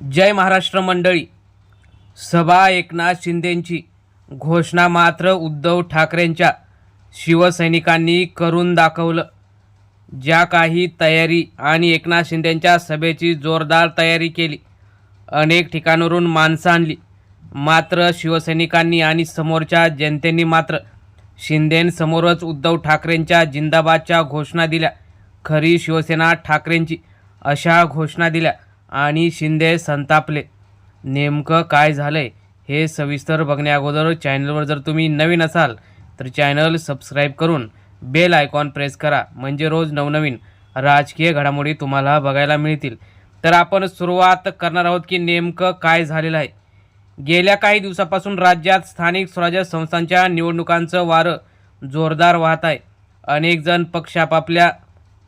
जय महाराष्ट्र मंडळी. सभा एकनाथ शिंदेंची घोषणा मात्र उद्धव ठाकरेंच्या शिवसैनिकांनी करून दाखवलं. ज्या काही तयारी आणि एकनाथ शिंदेंच्या सभेची जोरदार तयारी केली. अनेक ठिकाणावरून माणसं आणली. मात्र शिवसैनिकांनी आणि समोरच्या जनतेने मात्र शिंदेंसमोरच उद्धव ठाकरेंच्या जिंदाबादच्या घोषणा दिल्या. खरी शिवसेना ठाकरेंची अशा घोषणा दिल्या. आणि शिंदे संतापले. नेमकं काय झालंय हे सविस्तर बघण्याअगोदर चॅनलवर जर तुम्ही नवीन असाल तर चॅनल सबस्क्राईब करून बेल आयकॉन प्रेस करा. म्हणजे रोज नवनवीन राजकीय घडामोडी तुम्हाला बघायला मिळतील. तर आपण सुरुवात करणार आहोत की नेमकं काय झालेलं आहे. गेल्या काही दिवसापासून राज्यात स्थानिक स्वराज्य संस्थांच्या निवडणुकांचं वारं जोरदार वाहत आहे. अनेकजण पक्ष आपापल्या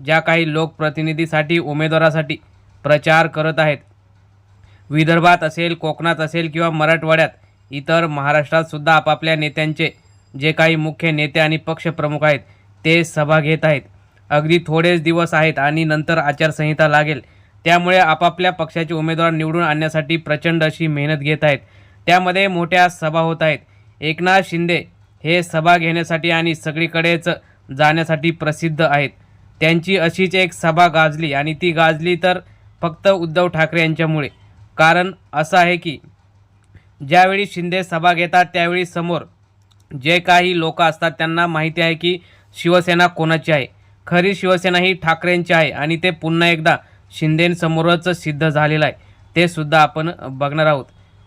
ज्या काही लोकप्रतिनिधीसाठी उमेदवारासाठी प्रचार करत आहेत. विदर्भात असेल कोकणात असेल किंवा मराठवाड्यात इतर महाराष्ट्रात सुद्धा आपापल्या नेत्यांचे जे काही मुख्य नेते आणि पक्षप्रमुख आहेत ते सभा घेत आहेत. अगदी थोडेच दिवस आहेत आणि नंतर आचारसंहिता लागेल. त्यामुळे आपापल्या पक्षाचे उमेदवार निवडून आणण्यासाठी प्रचंड अशी मेहनत घेत आहेत. त्यामध्ये मोठ्या सभा होत आहेत. एकनाथ शिंदे हे सभा घेण्यासाठी आणि सगळीकडेच जाण्यासाठी प्रसिद्ध आहेत. त्यांची अशीच एक सभा गाजली आणि ती गाजली तर फक्त उद्धव ठाकरे यांच्यामुळे. कारण असं आहे की ज्यावेळी शिंदे सभा घेतात त्यावेळी समोर जे काही लोक असतात त्यांना माहिती आहे की शिवसेना कोणाची आहे. खरी शिवसेना ही ठाकरेंची आहे आणि ते पुन्हा एकदा शिंदेंसमोरच सिद्ध झालेलं आहे. ते सुद्धा आपण बघणार आहोत.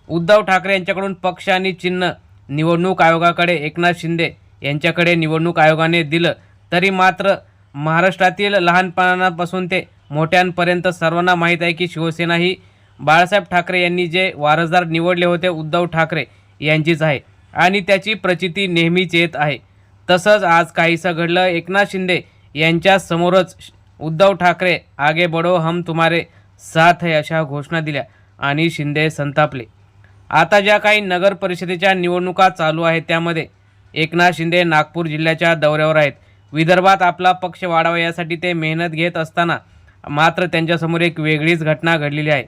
उद्धव ठाकरे यांच्याकडून पक्ष आणि चिन्ह निवडणूक आयोगाकडे एकनाथ शिंदे यांच्याकडे निवडणूक आयोगाने दिलं. तरी मात्र महाराष्ट्रातील लहानपणापासून ते मोठ्यांपर्यंत सर्वांना माहीत आहे की शिवसेना ही बाळासाहेब ठाकरे यांनी जे वारसदार निवडले होते उद्धव ठाकरे यांचीच आहे. आणि त्याची प्रचिती नेहमीच येत आहे. तसंच आज काहीसं घडलं एकनाथ शिंदे यांच्या समोरच उद्धव ठाकरे आगे बडो हम तुम्हारे साथ है अशा घोषणा दिल्या आणि शिंदे संतापले. आता ज्या काही नगर परिषदेच्या निवडणुका चालू आहेत त्यामध्ये एकनाथ शिंदे नागपूर जिल्ह्याच्या दौऱ्यावर आहेत. विदर्भात आपला पक्ष वाढावा यासाठी ते मेहनत घेत असताना मात्र त्यांच्यासमोर एक वेगळीच घटना घडलेली आहे.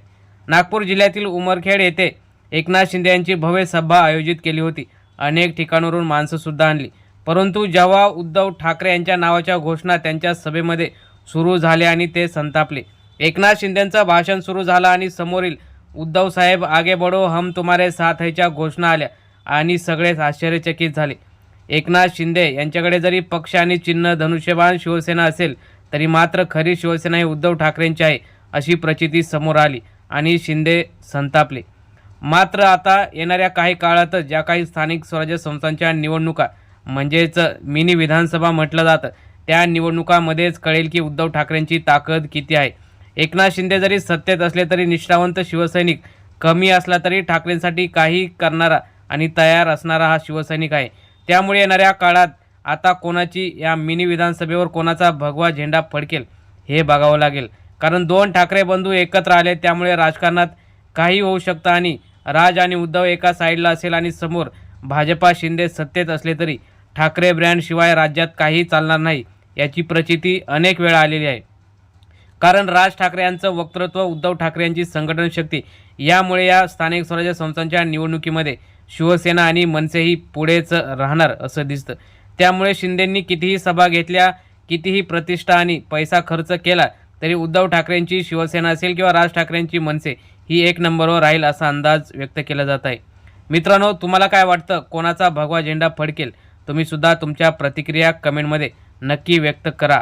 नागपूर जिल्ह्यातील उमरखेड येथे एकनाथ शिंदे यांची भव्य सभा आयोजित केली होती. अनेक ठिकाणावरून माणसंसुद्धा आणली. परंतु जेव्हा उद्धव ठाकरे यांच्या नावाच्या घोषणा त्यांच्या सभेमध्ये सुरू झाल्या आणि ते संतापले. एकनाथ शिंदेंचं भाषण सुरू झालं आणि समोरील उद्धव साहेब आगे बडो हम तुम्हारे साथ हैच्या घोषणा आल्या आणि सगळेच आश्चर्यचकित झाले. एकनाथ शिंदे यांच्याकडे जरी पक्ष आणि चिन्ह धनुष्यबाण शिवसेना असेल तरी मात्र खरी शिवसेना ही उद्धव ठाकरेंची आहे अशी प्रचिती समोर आली आणि शिंदे संतापले. मात्र आता येणाऱ्या काही काळातच ज्या काही स्थानिक स्वराज्य संस्थांच्या निवडणुका म्हणजेच मिनी विधानसभा म्हटलं जातं त्या निवडणुकामध्येच कळेल की उद्धव ठाकरेंची ताकद किती आहे. एकनाथ शिंदे जरी सत्तेत असले तरी निष्ठावंत शिवसैनिक कमी असला तरी ठाकरेंसाठी काही करणारा आणि तयार असणारा हा शिवसैनिक आहे. त्यामुळे येणाऱ्या काळात आता कोणाची या मिनी विधानसभेवर कोणाचा भगवा झेंडा फडकेल हे बघावं लागेल. कारण दोन ठाकरे बंधू एकत्र आले त्यामुळे राजकारणात काही होऊ शकतं आणि राज आणि उद्धव एका साईडला असेल आणि समोर भाजपा शिंदे सत्तेत असले तरी ठाकरे ब्रँडशिवाय राज्यात काही चालणार नाही याची प्रचिती अनेक वेळा आलेली आहे. कारण राज ठाकरे यांचं वक्तृत्व उद्धव ठाकरे यांची संघटन शक्ती यामुळे या स्थानिक स्वराज्य संस्थांच्या निवडणुकीमध्ये शिवसेना आणि मनसेही पुढेच राहणार असं दिसतं. त्यामुळे शिंदेंनी कितीही सभा घेतल्या कितीही प्रतिष्ठा आणि पैसा खर्च केला तरी उद्धव ठाकरेंची शिवसेना असेल किंवा राज ठाकरेंची मनसे ही एक नंबरवर राहील असा अंदाज व्यक्त केला जात आहे. मित्रांनो तुम्हाला काय वाटतं? कोणाचा भगवा झेंडा फडकेल? तुम्हीसुद्धा तुमच्या प्रतिक्रिया कमेंटमध्ये नक्की व्यक्त करा.